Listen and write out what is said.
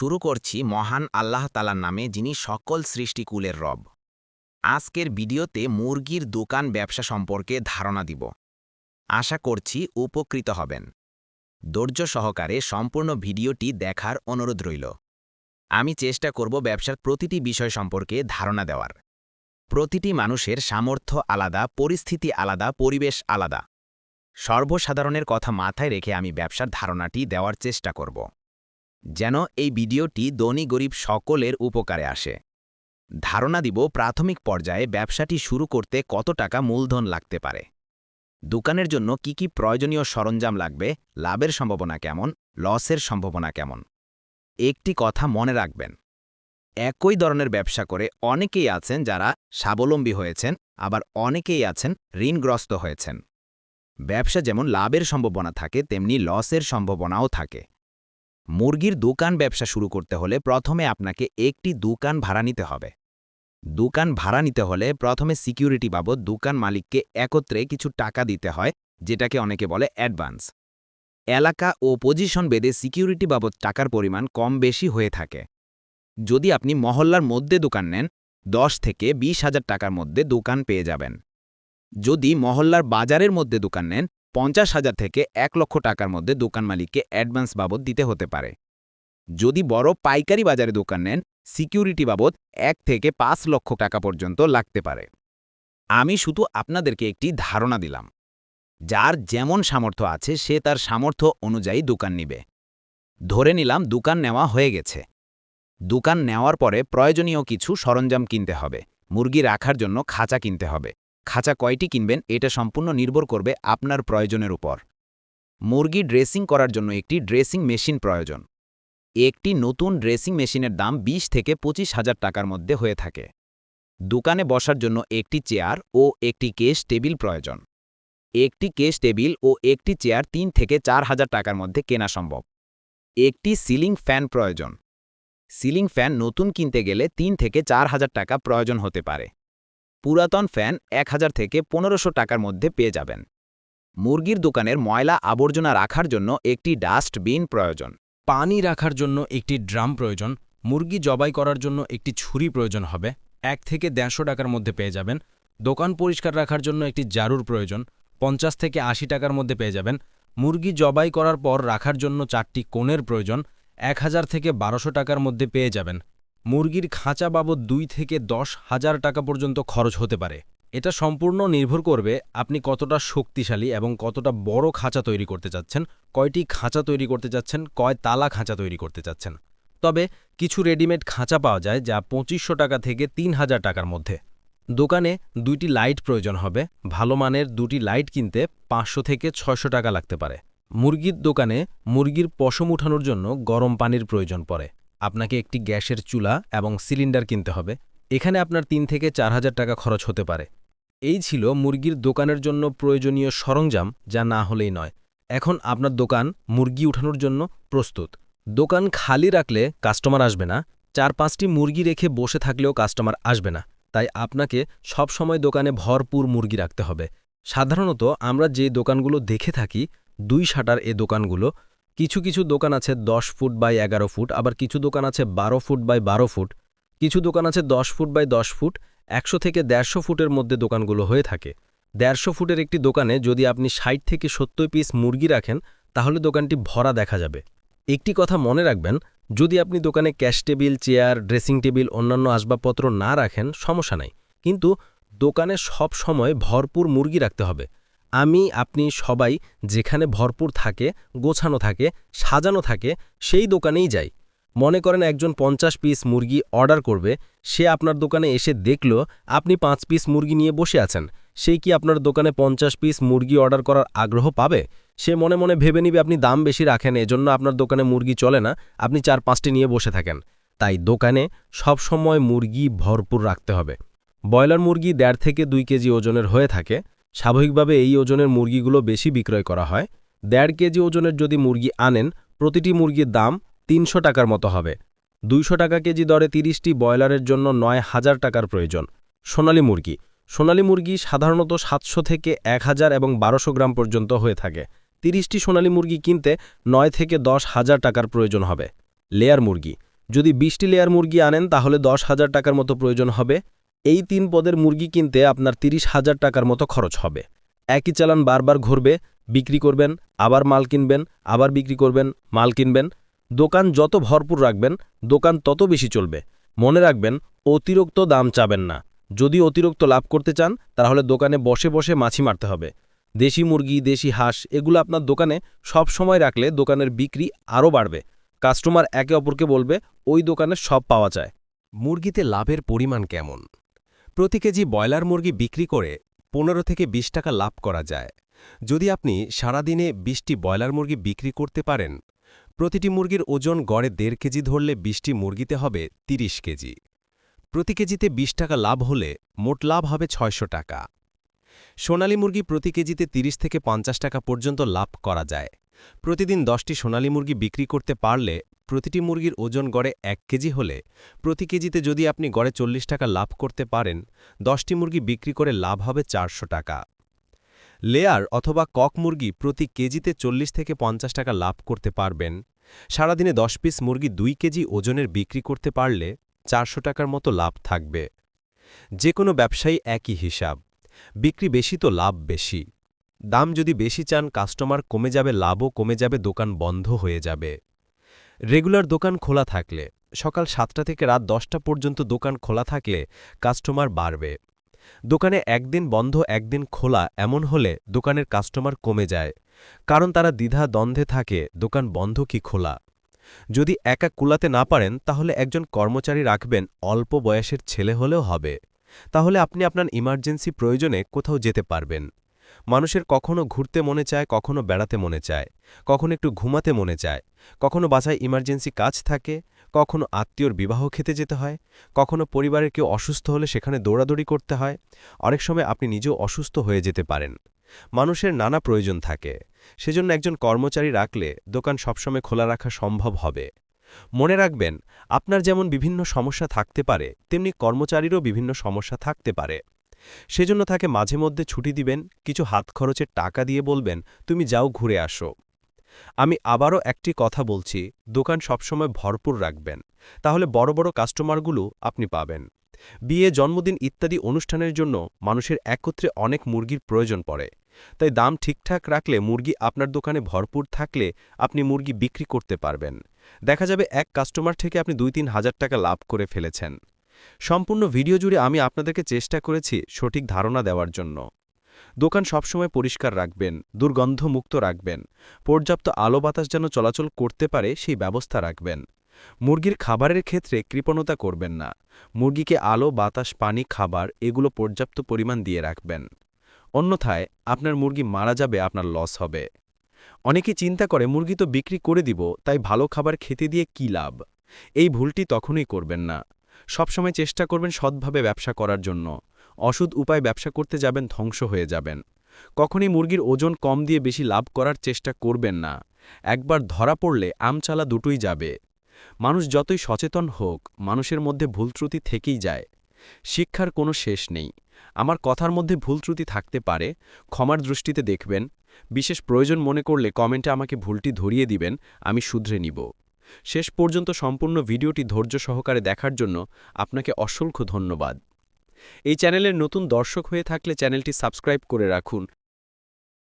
শুরু করছি মহান আল্লাহ তালার নামে, যিনি সকল সৃষ্টিকুলের রব। আজকের ভিডিওতে মুরগির দোকান ব্যবসা সম্পর্কে ধারণা দিব। আশা করছি উপকৃত হবেন। ধৈর্য সহকারে সম্পূর্ণ ভিডিওটি দেখার অনুরোধ রইল। আমি চেষ্টা করব ব্যবসার প্রতিটি বিষয় সম্পর্কে ধারণা দেওয়ার। প্রতিটি মানুষের সামর্থ্য আলাদা, পরিস্থিতি আলাদা, পরিবেশ আলাদা। সর্বসাধারণের কথা মাথায় রেখে আমি ব্যবসার ধারণাটি দেওয়ার চেষ্টা করব। যেন এই ভিডিওটি ধনী গরিব সকলের উপকারে আসে। ধারণা দিব প্রাথমিক পর্যায়ে ব্যবসাটি শুরু করতে কত টাকা মূলধন লাগতে পারে। দোকানের জন্য কি কি প্রয়োজনীয় সরঞ্জাম লাগবে, লাভের সম্ভাবনা কেমন, লসের সম্ভাবনা কেমন? একটি কথা মনে রাখবেন, একই ধরনের ব্যবসা করে অনেকেই আছেন যারা স্বাবলম্বী হয়েছেন, আবার অনেকেই আছেন ঋণগ্রস্ত হয়েছেন। ব্যবসা যেমন লাভের সম্ভাবনা থাকে, তেমনি লসের সম্ভাবনাও থাকে। মুরগির দোকান ব্যবসা শুরু করতে হলে প্রথমে আপনাকে একটি দোকান ভাড়া নিতে হবে। দোকান ভাড়া নিতে হলে প্রথমে সিকিউরিটি বাবদ দোকান মালিককে একত্রে কিছু টাকা দিতে হয়, যেটাকে অনেকে বলে অ্যাডভান্স। এলাকা ও পজিশন বেদে সিকিউরিটি বাবদ টাকার পরিমাণ কম বেশি হয়ে থাকে। যদি আপনি মহল্লার মধ্যে দোকান নেন, দশ থেকে বিশ হাজার টাকার মধ্যে দোকান পেয়ে যাবেন। যদি মহল্লার বাজারের মধ্যে দোকান নেন পঞ্চাশ হাজার থেকে এক লক্ষ টাকার মধ্যে দোকান মালিককে অ্যাডভান্স বাবদ দিতে হতে পারে। যদি বড় পাইকারি বাজারে দোকান নেন, সিকিউরিটি বাবদ এক থেকে পাঁচ লক্ষ টাকা পর্যন্ত লাগতে পারে। আমি শুধু আপনাদেরকে একটি ধারণা দিলাম। যার যেমন সামর্থ্য আছে, সে তার সামর্থ্য অনুযায়ী দোকান নিবে। ধরে নিলাম দোকান নেওয়া হয়ে গেছে। দোকান নেওয়ার পরে প্রয়োজনীয় কিছু সরঞ্জাম কিনতে হবে। মুরগি রাখার জন্য খাঁচা কিনতে হবে। খাঁচা কয়টি কিনবেন এটা সম্পূর্ণ নির্ভর করবে আপনার প্রয়োজনের উপর। মুরগি ড্রেসিং করার জন্য একটি ড্রেসিং মেশিন প্রয়োজন। একটি নতুন ড্রেসিং মেশিনের দাম ২০ থেকে পঁচিশ হাজার টাকার মধ্যে হয়ে থাকে। দোকানে বসার জন্য একটি চেয়ার ও একটি কেস টেবিল প্রয়োজন। একটি কেস টেবিল ও একটি চেয়ার তিন থেকে চার হাজার টাকার মধ্যে কেনা সম্ভব। একটি সিলিং ফ্যান প্রয়োজন। সিলিং ফ্যান নতুন কিনতে গেলে তিন থেকে চার হাজার টাকা প্রয়োজন হতে পারে। পুরাতন ফ্যান এক হাজার থেকে পনেরোশো টাকার মধ্যে পেয়ে যাবেন। মুরগির দোকানের ময়লা আবর্জনা রাখার জন্য একটি ডাস্টবিন প্রয়োজন। পানি রাখার জন্য একটি ড্রাম প্রয়োজন। মুরগি জবাই করার জন্য একটি ছুরি প্রয়োজন হবে। এক থেকে দেড়শো টাকার মধ্যে পেয়ে যাবেন। দোকান পরিষ্কার রাখার জন্য একটি জারুর প্রয়োজন। পঞ্চাশ থেকে আশি টাকার মধ্যে পেয়ে যাবেন। মুরগি জবাই করার পর রাখার জন্য চারটি কোণের প্রয়োজন। এক হাজার থেকে বারোশো টাকার মধ্যে পেয়ে যাবেন। মুরগির খাঁচা বাবদ দুই থেকে দশ হাজার টাকা পর্যন্ত খরচ হতে পারে। এটা সম্পূর্ণ নির্ভর করবে আপনি কতটা শক্তিশালী এবং কতটা বড় খাঁচা তৈরি করতে চাচ্ছেন, কয়টি খাঁচা তৈরি করতে চাচ্ছেন, কয় তালা খাঁচা তৈরি করতে চাচ্ছেন। তবে কিছু রেডিমেড খাঁচা পাওয়া যায় যা পঁচিশশো টাকা থেকে তিন হাজার টাকার মধ্যে। দোকানে দুইটি লাইট প্রয়োজন হবে, ভালো মানের দুটি লাইট কিনতে পাঁচশো থেকে ছয়শো টাকা লাগতে পারে। মুরগির দোকানে মুরগির পশম উঠানোর জন্য গরম পানির প্রয়োজন পড়ে। আপনাকে একটি গ্যাসের চুলা এবং সিলিন্ডার কিনতে হবে। এখানে আপনার তিন থেকে চার হাজার টাকা খরচ হতে পারে। এই ছিল মুরগির দোকানের জন্য প্রয়োজনীয় সরঞ্জাম, যা না হলেই নয়। এখন আপনার দোকান মুরগি উঠানোর জন্য প্রস্তুত। দোকান খালি রাখলে কাস্টমার আসবে না। চার পাঁচটি মুরগি রেখে বসে থাকলেও কাস্টমার আসবে না। তাই আপনাকে সব সময় দোকানে ভরপুর মুরগি রাখতে হবে। সাধারণত আমরা যে দোকানগুলো দেখে থাকি, দুই শাটার এ দোকানগুলো কিছু কিছু দোকান আছে দশ ফুট বাই এগারো ফুট, আবার কিছু দোকান আছে বারো ফুট বাই বারো ফুট। কিছু দোকান আছে দশ ফুট বাই দশ ফুট, একশো থেকে দেড়শো ফুটের মধ্যে দোকানগুলো হয়ে থাকে। দেড়শো ফুটের একটি দোকানে যদি আপনি ষাট থেকে সত্তর পিস মুরগি রাখেন, তাহলে দোকানটি ভরা দেখা যাবে। একটি কথা মনে রাখবেন, যদি আপনি দোকানে cash table, chair, dressing table, অন্যান্য আসবাবপত্র না রাখেন, সমস্যা নাই। কিন্তু দোকানে সব সময় ভরপুর মুরগি রাখতে হবে। আমি, আপনি সবাই যেখানে ভরপুর থাকে, গোছানো থাকে, সাজানো থাকে, সেই দোকানেই যাই। মনে করেন একজন পঞ্চাশ পিস মুরগি অর্ডার করবে, সে আপনার দোকানে এসে দেখল, আপনি পাঁচ পিস মুরগি নিয়ে বসে আছেন। সেই কি আপনার দোকানে পঞ্চাশ পিস মুরগি অর্ডার করার আগ্রহ পাবে? সে মনে মনে ভেবে নিবে আপনি দাম বেশি রাখেন, এজন্য আপনার দোকানে মুরগি চলে না, আপনি চার পাঁচটি নিয়ে বসে থাকেন। তাই দোকানে সব সময় মুরগি ভরপুর রাখতে হবে। ব্রয়লার মুরগি দেড় থেকে দুই কেজি ওজনের হয়ে থাকে। স্বাভাবিকভাবে এই ওজনের মুরগিগুলো বেশি বিক্রয় করা হয়। দেড় কেজি ওজনের যদি মুরগি আনেন, প্রতিটি মুরগির দাম তিনশো টাকার মতো হবে। দুইশো টাকা কেজি দরে তিরিশটি ব্রয়লারের জন্য নয় হাজার টাকার প্রয়োজন। সোনালী মুরগি। সোনালী মুরগি সাধারণত সাতশো থেকে এক হাজার এবং বারোশো গ্রাম পর্যন্ত হয়ে থাকে। তিরিশটি সোনালী মুরগি কিনতে নয় থেকে দশ হাজার টাকার প্রয়োজন হবে। লেয়ার মুরগি। যদি বিশটি লেয়ার মুরগি আনেন, তাহলে দশ হাজার টাকার মতো প্রয়োজন হবে। এই তিন পদের মুরগি কিনতে আপনার তিরিশ হাজার টাকার মতো খরচ হবে। একই চালান বারবার ঘুরবে, বিক্রি করবেন, আবার মাল কিনবেন, আবার বিক্রি করবেন, মাল কিনবেন। দোকান যত ভরপুর রাখবেন, দোকান তত বেশি চলবে। মনে রাখবেন, অতিরিক্ত দাম চাবেন না। যদি অতিরিক্ত লাভ করতে চান, তাহলে দোকানে বসে বসে মাছি মারতে হবে। দেশি মুরগি, দেশি হাঁস, এগুলো আপনার দোকানে সব সময় রাখলে দোকানের বিক্রি আরও বাড়বে। কাস্টমার একে অপরকে বলবে, ওই দোকানে সব পাওয়া যায়। মুরগিতে লাভের পরিমাণ কেমন? প্রতি কেজি ব্রয়লার মুরগি বিক্রি করে পনেরো থেকে ২০ টাকা লাভ করা যায়। যদি আপনি সারাদিনে ২০টি ব্রয়লার মুরগি বিক্রি করতে পারেন, প্রতিটি মুরগির ওজন গড়ে দেড় কেজি ধরলে ২০টি মুরগিতে হবে ৩০ কেজি। প্রতি কেজিতে ২০ টাকা লাভ হলে মোট লাভ হবে ছয়শো টাকা। সোনালী মুরগি প্রতি কেজিতে ৩০ থেকে পঞ্চাশ টাকা পর্যন্ত লাভ করা যায়। প্রতিদিন দশটি সোনালী মুরগি বিক্রি করতে পারলে প্রতিটি মুরগির ওজন গড়ে এক কেজি হলে প্রতি কেজিতে যদি আপনি গড়ে চল্লিশ টাকা লাভ করতে পারেন, দশটি মুরগি বিক্রি করে লাভ হবে চারশো টাকা। লেয়ার অথবা কক মুরগি প্রতি কেজিতে চল্লিশ থেকে পঞ্চাশ টাকা লাভ করতে পারবেন। সারাদিনে দশ পিস মুরগি দুই কেজি ওজনের বিক্রি করতে পারলে চারশো টাকার মতো লাভ থাকবে। যে কোনো ব্যবসায়ী একই হিসাব। বিক্রি বেশি তো লাভ বেশি। দাম যদি বেশি চান, কাস্টমার কমে যাবে, লাভও কমে যাবে, দোকান বন্ধ হয়ে যাবে। রেগুলার দোকান খোলা থাকলে, সকাল সাতটা থেকে রাত দশটা পর্যন্ত দোকান খোলা থাকলে কাস্টমার বাড়বে। দোকানে একদিন বন্ধ, একদিন খোলা, এমন হলে দোকানের কাস্টমার কমে যায়। কারণ তারা দ্বিধা দ্বন্দ্বে থাকে, দোকান বন্ধ কি খোলা। যদি একা কুলাতে না পারেন, তাহলে একজন কর্মচারী রাখবেন, অল্প বয়সের ছেলে হলেও হবে। তাহলে আপনি আপনার ইমার্জেন্সি প্রয়োজনে কোথাও যেতে পারবেন। মানুষের কখনো ঘুরতে মনে চায়, কখনো বেড়াতে মনে চায়, কখনো একটু ঘুমাতে মনে চায়, কখনো বাসায় ইমার্জেন্সি কাজ থাকে, কখনো আত্মীয়র বিবাহ খেতে যেতে হয়, কখনো পরিবারের কেউ অসুস্থ হলে সেখানে দৌড়াদৌড়ি করতে হয়, অনেক সময় আপনি নিজেও অসুস্থ হয়ে যেতে পারেন। মানুষের নানা প্রয়োজন থাকে, সেজন্য একজন কর্মচারী রাখলে দোকান সবসময় খোলা রাখা সম্ভব হবে। মনে রাখবেন, আপনার যেমন বিভিন্ন সমস্যা থাকতে পারে, তেমনি কর্মচারীরও বিভিন্ন সমস্যা থাকতে পারে। সেজন্য তাকে মাঝে মধ্যে ছুটি দিবেন, কিছু হাত খরচের টাকা দিয়ে বলবেন, তুমি যাও ঘুরে আসো। আমি আবারও একটি কথা বলছি, দোকান সবসময় ভরপুর রাখবেন, তাহলে বড় বড় কাস্টমারগুলো আপনি পাবেন। বিয়ে, জন্মদিন ইত্যাদি অনুষ্ঠানের জন্য মানুষের একত্রে অনেক মুরগির প্রয়োজন পড়ে, তাই দাম ঠিকঠাক রাখলে মুরগি আপনার দোকানে ভরপুর থাকলে আপনি মুরগি বিক্রি করতে পারবেন। দেখা যাবে এক কাস্টমার থেকে আপনি দুই তিন হাজার টাকা লাভ করে ফেলেছেন। সম্পূর্ণ ভিডিও জুড়ে আমি আপনাদেরকে চেষ্টা করেছি সঠিক ধারণা দেওয়ার জন্য। দোকান সবসময় পরিষ্কার রাখবেন, দুর্গন্ধমুক্ত রাখবেন, পর্যাপ্ত আলো বাতাস যেন চলাচল করতে পারে সেই ব্যবস্থা রাখবেন। মুরগির খাবারের ক্ষেত্রে কৃপণতা করবেন না। মুরগিকে আলো, বাতাস, পানি, খাবার এগুলো পর্যাপ্ত পরিমাণ দিয়ে রাখবেন। অন্যথায় আপনার মুরগি মারা যাবে, আপনার লস হবে। অনেকে চিন্তা করে, মুরগি তো বিক্রি করে দিব, তাই ভালো খাবার খেতে দিয়ে কী লাভ? এই ভুলটি তখনই করবেন না। সবসময় চেষ্টা করবেন সৎভাবে ব্যবসা করার জন্য। অসুদ উপায় ব্যবসা করতে যাবেন ধ্বংস হয়ে যাবেন। কখনই মুরগির ওজন কম দিয়ে বেশি লাভ করার চেষ্টা করবেন না। একবার ধরা পড়লে আমচালা দুটোই যাবে। মানুষ যতই সচেতন হোক, মানুষের মধ্যে ভুলত্রুটি থেকেই যায়। শিক্ষার কোনো শেষ নেই। আমার কথার মধ্যে ভুলত্রুটি থাকতে পারে, ক্ষমার দৃষ্টিতে দেখবেন। বিশেষ প্রয়োজন মনে করলে কমেন্টে আমাকে ভুলটি ধরিয়ে দিবেন, আমি শুধরে নিব। শেষ পর্যন্ত সম্পূর্ণ ভিডিওটি ধৈর্য সহকারে দেখার জন্য আপনাকে অসংখ্য ধন্যবাদ। এই চ্যানেলের নতুন দর্শক হয়ে থাকলে চ্যানেলটি সাবস্ক্রাইব করে রাখুন।